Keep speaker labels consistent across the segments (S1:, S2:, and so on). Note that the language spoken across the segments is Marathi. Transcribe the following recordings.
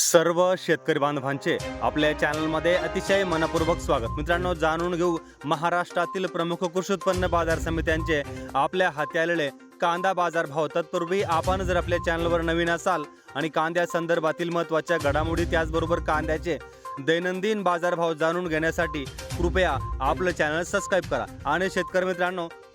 S1: सर्व शेतकरी बांधवांचे आपल्या चॅनलमध्ये अतिशय मनपूर्वक स्वागत. मित्रांनो जाणून घेऊ महाराष्ट्रातील प्रमुख कृषी उत्पन्न बाजार समित्यांचे आपल्या हाती आलेले कांदा बाजार भाव. तत्पूर्वी आपण जर आपल्या चॅनलवर नवीन असाल आणि कांद्या संदर्भातील महत्त्वाच्या घडामोडी त्याचबरोबर कांद्याचे दैनंदिन बाजारभाव जाणून घेण्यासाठी कृपया आपलं चॅनल सबस्क्राईब करा. आणि शेतकरी मित्रांनो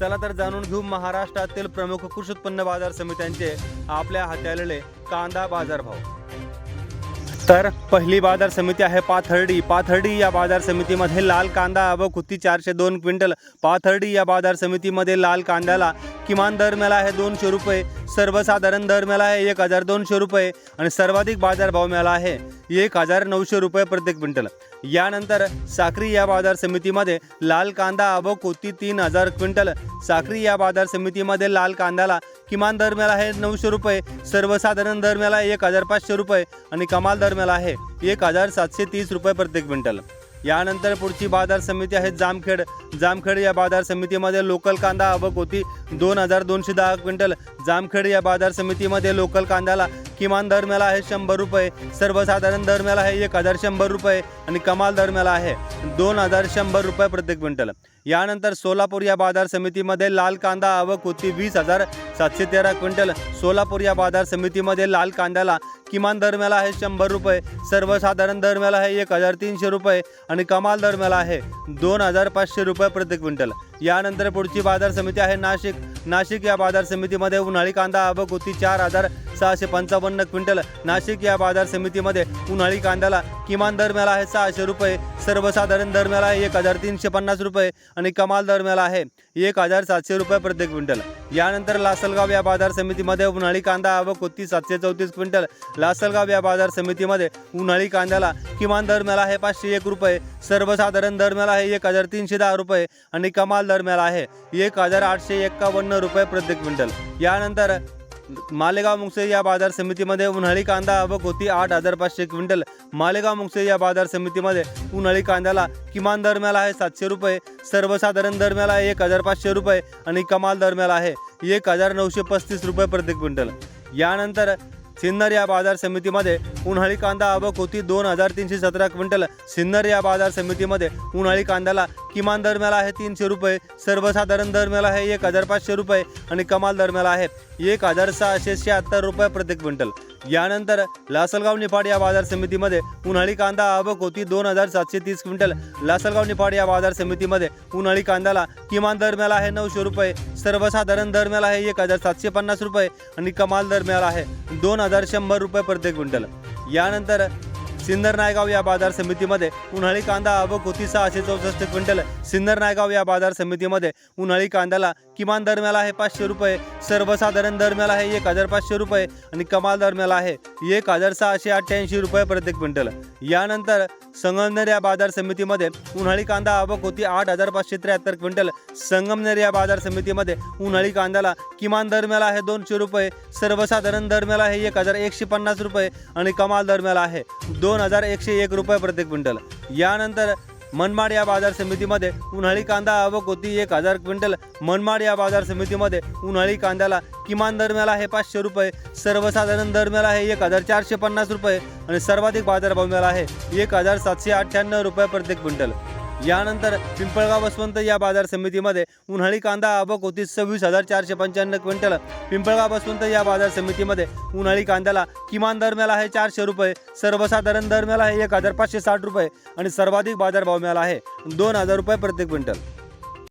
S1: चला तर जाणून घेऊ महाराष्ट्रातील प्रमुख कृषी उत्पन्न बाजार समित्यांचे आपल्या हाताळलेले कांदा बाजारभाव तर पहिली बाजार समिती आहे पाथर्डी. पाथर्डी या बाजार समितीमध्ये लाल कांदा व कुती चारशे दोन क्विंटल. पाथर्डी या बाजार समितीमध्ये लाल कांद्याला किमान दर मिळाला आहे दोनशे रुपये. सर्वसाधारण दर मिळाला आहे एक हजार दोनशे रुपये. आणि सर्वाधिक बाजारभाव मिळाला आहे एक हजार नऊशे रुपये प्रत्येक क्विंटल. यानंतर साखरी या बाजार समितीमध्ये लाल कांदा अबो कोती तीन हजार क्विंटल. साखरी या बाजार समितीमध्ये लाल कांद्याला किमान दर मिळाला आहे नऊशे रुपये सर्वसाधारण दर मिळाला एक हजार पाचशे रुपये आणि कमाल दर मिळाला आहे एक हजार सातशे तीस रुपये प्रत्येक क्विंटल. यानंतर पुढची बाजार समिती आहे जामखेड. जामखेड या बाजार समितीमध्ये लोकल कांदा आवक होती दोन हजार दोनशे दहा क्विंटल. जामखेड या बाजार समितीमध्ये लोकल कांद्याला किमान दर आहे शंभर रुपये सर्वसाधारण दर आहे एक हजार शंभर रुपये आणि कमाल दर आहे दोन हजार शंभर रुपये प्रत्येक क्विंटल. यानंतर सोलापूर या बाजार समितीमध्ये लाल कांदा आवक होती वीस हजार सातशे तेरा क्विंटल. सोलापूर या बाजार समितीमध्ये लाल कांद्याला किमान दर आहे शंभर रुपये सर्वसाधारण दर आहे एक हजार तीनशे रुपये आणि कमाल दर आहे दोन हजार पाचशे रुपये प्रति क्विंटल. यानंतर पुढची बाजार समिती आहे नाशिक. नाशिक या बाजार समितीमध्ये उन्हाळी कांदा आवक होती चार हजार सहाशे पंचावन्न क्विंटल नाशिक या बाजार समितीमध्ये उन्हाळी कांद्याला किमान दर मिळाला आहे सहाशे रुपये सर्वसाधारण दर मिळाला आहे एक हजार तीनशे पन्नास रुपये आणि कमाल दर मिळाला आहे एक हजार सातशे रुपये प्रत्येक क्विंटल. यानंतर लासलगाव या बाजार समितीमध्ये उन्हाळी कांदा आवक होती सातशे चौतीस क्विंटल. लासलगाव या बाजार समितीमध्ये उन्हाळी कांद्याला किमान दर मिळाला आहे पाचशे एक रुपये सर्वसाधारण दर मिळाला आहे एक हजार तीनशे दहा रुपये आणि कमाल दर मिळाला आहे एक हजार आठशे एक्कावन्न रुपये प्रत्येक क्विंटल. यानंतर मालेगाव मुंगसे या बाजार समितीमध्ये उन्हाळी कांदा आवक होती. आठ हजार पाचशे क्विंटल. मालेगाव मुंगसे या बाजार समितीमध्ये उन्हाळी कांद्याला किमान दर मिळाला आहे सातशे रुपये. सर्वसाधारण दर मिळाला आहे एक हजार पाचशे रुपये आणि कमाल दर मिळाला आहे एक हजार नऊशे पस्तीस रुपये प्रति क्विंटल. यानंतर सिन्नर या बाजार समितीमध्ये उन्हाळी कांदा आवक होती दोन हजार तीनशे सतरा क्विंटल. सिन्नर या बाजार समितीमध्ये उन्हाळी कांद्याला किमान दर मिळाला आहे तीनशे रुपये सर्वसाधारण दर मिळाला आहे एक हजार पाचशे रुपये आणि कमाल दर मिळाला आहे एक हजार सहाशे शहात्तर रुपये प्रति क्विंटल. यानंतर लासलगाव निफाड या बाजार समितीमध्ये उन्हाळी कांदा आवक होती दोन हजार सातशे तीस क्विंटल. लासलगाव निफाड या बाजार समितीमध्ये उन्हाळी कांद्याला किमान दर मिळाला आहे नऊशे रुपये सर्वसाधारण दर मिळाला आहे एक हजार सातशे पन्नास रुपये आणि कमाल दर मिळाला आहे दोन हजार शंभर रुपये प्रत्येक क्विंटल. यानंतर सिन्नर नायगाव या बाजार समितीमध्ये उन्हाळी कांदा व होती सहाशे चौसष्ट क्विंटल. सिन्नर नायगाव या बाजार समितीमध्ये उन्हाळी कांद्याला किमान दर मिळाला आहे पाचशे रुपये सर्वसाधारण दर मिळाला आहे एक हजार पाचशे रुपये आणि कमाल दर मिळाला आहे एक हजार सहाशे अठ्ठ्याऐंशी रुपये प्रत्येक क्विंटल. यानंतर संगमनेर या बाजार समितीमध्ये उन्हाळी कांदा आवक होती आठ हजार पाचशे त्र्याहत्तर क्विंटल. संगमनेर या बाजार समितीमध्ये उन्हाळी कांद्याला किमान दर मिळाला आहे दोनशे रुपये सर्वसाधारण दर मिळाला आहे एक हजार एकशे पन्नास रुपये आणि कमाल दर मिळाला आहे. दोन दोन हजार एकशे एक रुपये प्रत्येक क्विंटल. यानंतर मनमाड या बाजार समितीमध्ये उन्हाळी कांदा आवक होती एक हजार क्विंटल. मनमाड या बाजार समितीमध्ये उन्हाळी कांद्याला किमान दर मिळाला आहे पाचशे रुपये सर्वसाधारण दर मिळाला आहे एक हजार चारशे पन्नास रुपये आणि सर्वाधिक बाजारभाव मिळाला आहे एक हजार सातशे अठ्ठ्याण्णव रुपये प्रत्येक क्विंटल. यानंतर पिंपळगाव वसवंत या बाजार समितीमध्ये उन्हाळी कांदा आवक होती सव्वीस हजार चारशे पंच्याण्णव क्विंटल. पिंपळगाव वसवंत या बाजार समितीमध्ये उन्हाळी कांद्याला किमान दर मिळाला आहे चारशे रुपये सर्वसाधारण दर मिळाला आहे एक हजार पाचशे साठ रुपये आणि सर्वाधिक बाजारभाव मिळाला आहे दोन हजार रुपये प्रत्येक क्विंटल.